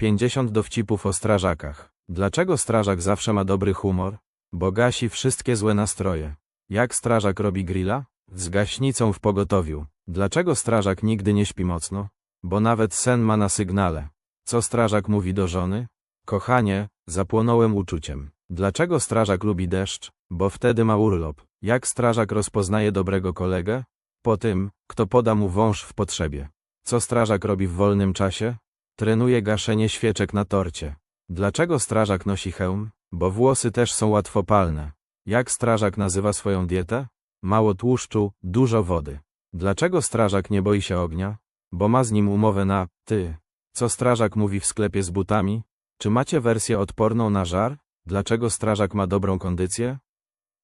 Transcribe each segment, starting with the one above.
50 dowcipów o strażakach. Dlaczego strażak zawsze ma dobry humor? Bo gasi wszystkie złe nastroje. Jak strażak robi grilla? Z gaśnicą w pogotowiu. Dlaczego strażak nigdy nie śpi mocno? Bo nawet sen ma na sygnale. Co strażak mówi do żony? Kochanie, zapłonąłem uczuciem. Dlaczego strażak lubi deszcz? Bo wtedy ma urlop. Jak strażak rozpoznaje dobrego kolegę? Po tym, kto poda mu wąż w potrzebie. Co strażak robi w wolnym czasie? Trenuje gaszenie świeczek na torcie. Dlaczego strażak nosi hełm? Bo włosy też są łatwopalne. Jak strażak nazywa swoją dietę? Mało tłuszczu, dużo wody. Dlaczego strażak nie boi się ognia? Bo ma z nim umowę na ty. Co strażak mówi w sklepie z butami? Czy macie wersję odporną na żar? Dlaczego strażak ma dobrą kondycję?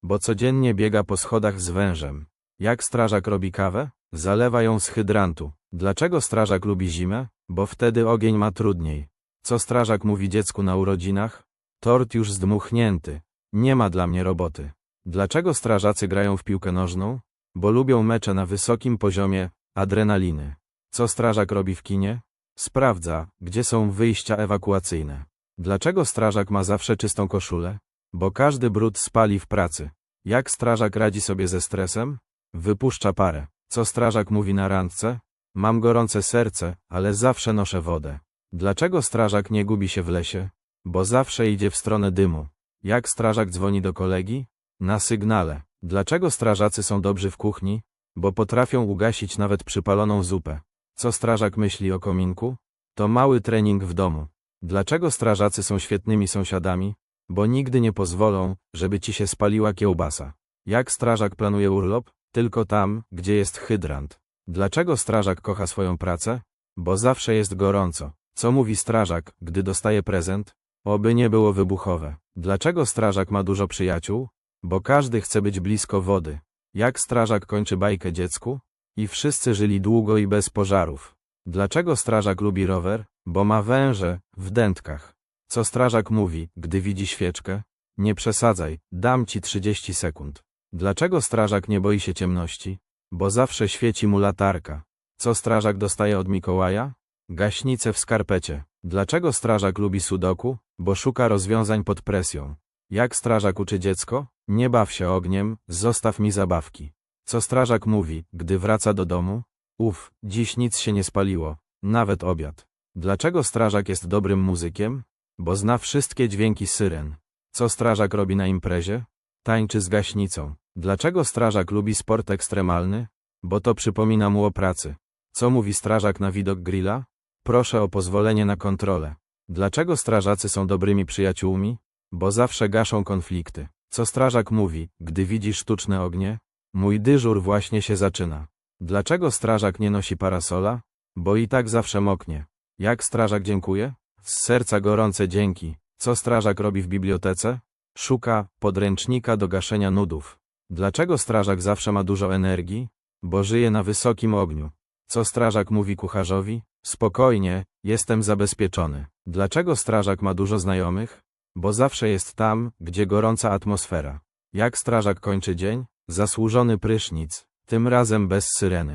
Bo codziennie biega po schodach z wężem. Jak strażak robi kawę? Zalewa ją z hydrantu. Dlaczego strażak lubi zimę? Bo wtedy ogień ma trudniej. Co strażak mówi dziecku na urodzinach? Tort już zdmuchnięty. Nie ma dla mnie roboty. Dlaczego strażacy grają w piłkę nożną? Bo lubią mecze na wysokim poziomie adrenaliny. Co strażak robi w kinie? Sprawdza, gdzie są wyjścia ewakuacyjne. Dlaczego strażak ma zawsze czystą koszulę? Bo każdy brud spali w pracy. Jak strażak radzi sobie ze stresem? Wypuszcza parę. Co strażak mówi na randce? Mam gorące serce, ale zawsze noszę wodę. Dlaczego strażak nie gubi się w lesie? Bo zawsze idzie w stronę dymu. Jak strażak dzwoni do kolegi? Na sygnale. Dlaczego strażacy są dobrzy w kuchni? Bo potrafią ugasić nawet przypaloną zupę. Co strażak myśli o kominku? To mały trening w domu. Dlaczego strażacy są świetnymi sąsiadami? Bo nigdy nie pozwolą, żeby ci się spaliła kiełbasa. Jak strażak planuje urlop? Tylko tam, gdzie jest hydrant. Dlaczego strażak kocha swoją pracę? Bo zawsze jest gorąco. Co mówi strażak, gdy dostaje prezent? Oby nie było wybuchowe. Dlaczego strażak ma dużo przyjaciół? Bo każdy chce być blisko wody. Jak strażak kończy bajkę dziecku? I wszyscy żyli długo i bez pożarów. Dlaczego strażak lubi rower? Bo ma węże w dętkach. Co strażak mówi, gdy widzi świeczkę? Nie przesadzaj, dam ci 30 sekund. Dlaczego strażak nie boi się ciemności? Bo zawsze świeci mu latarka. Co strażak dostaje od Mikołaja? Gaśnicę w skarpecie. Dlaczego strażak lubi sudoku? Bo szuka rozwiązań pod presją. Jak strażak uczy dziecko? Nie baw się ogniem, zostaw mi zabawki. Co strażak mówi, gdy wraca do domu? Uf, dziś nic się nie spaliło, nawet obiad. Dlaczego strażak jest dobrym muzykiem? Bo zna wszystkie dźwięki syren. Co strażak robi na imprezie? Tańczy z gaśnicą. Dlaczego strażak lubi sport ekstremalny? Bo to przypomina mu o pracy. Co mówi strażak na widok grilla? Proszę o pozwolenie na kontrolę. Dlaczego strażacy są dobrymi przyjaciółmi? Bo zawsze gaszą konflikty. Co strażak mówi, gdy widzi sztuczne ognie? Mój dyżur właśnie się zaczyna. Dlaczego strażak nie nosi parasola? Bo i tak zawsze moknie. Jak strażak dziękuje? Z serca gorące dzięki. Co strażak robi w bibliotece? Szuka podręcznika do gaszenia nudów. Dlaczego strażak zawsze ma dużo energii? Bo żyje na wysokim ogniu. Co strażak mówi kucharzowi? Spokojnie, jestem zabezpieczony. Dlaczego strażak ma dużo znajomych? Bo zawsze jest tam, gdzie gorąca atmosfera. Jak strażak kończy dzień? Zasłużony prysznic, tym razem bez syreny.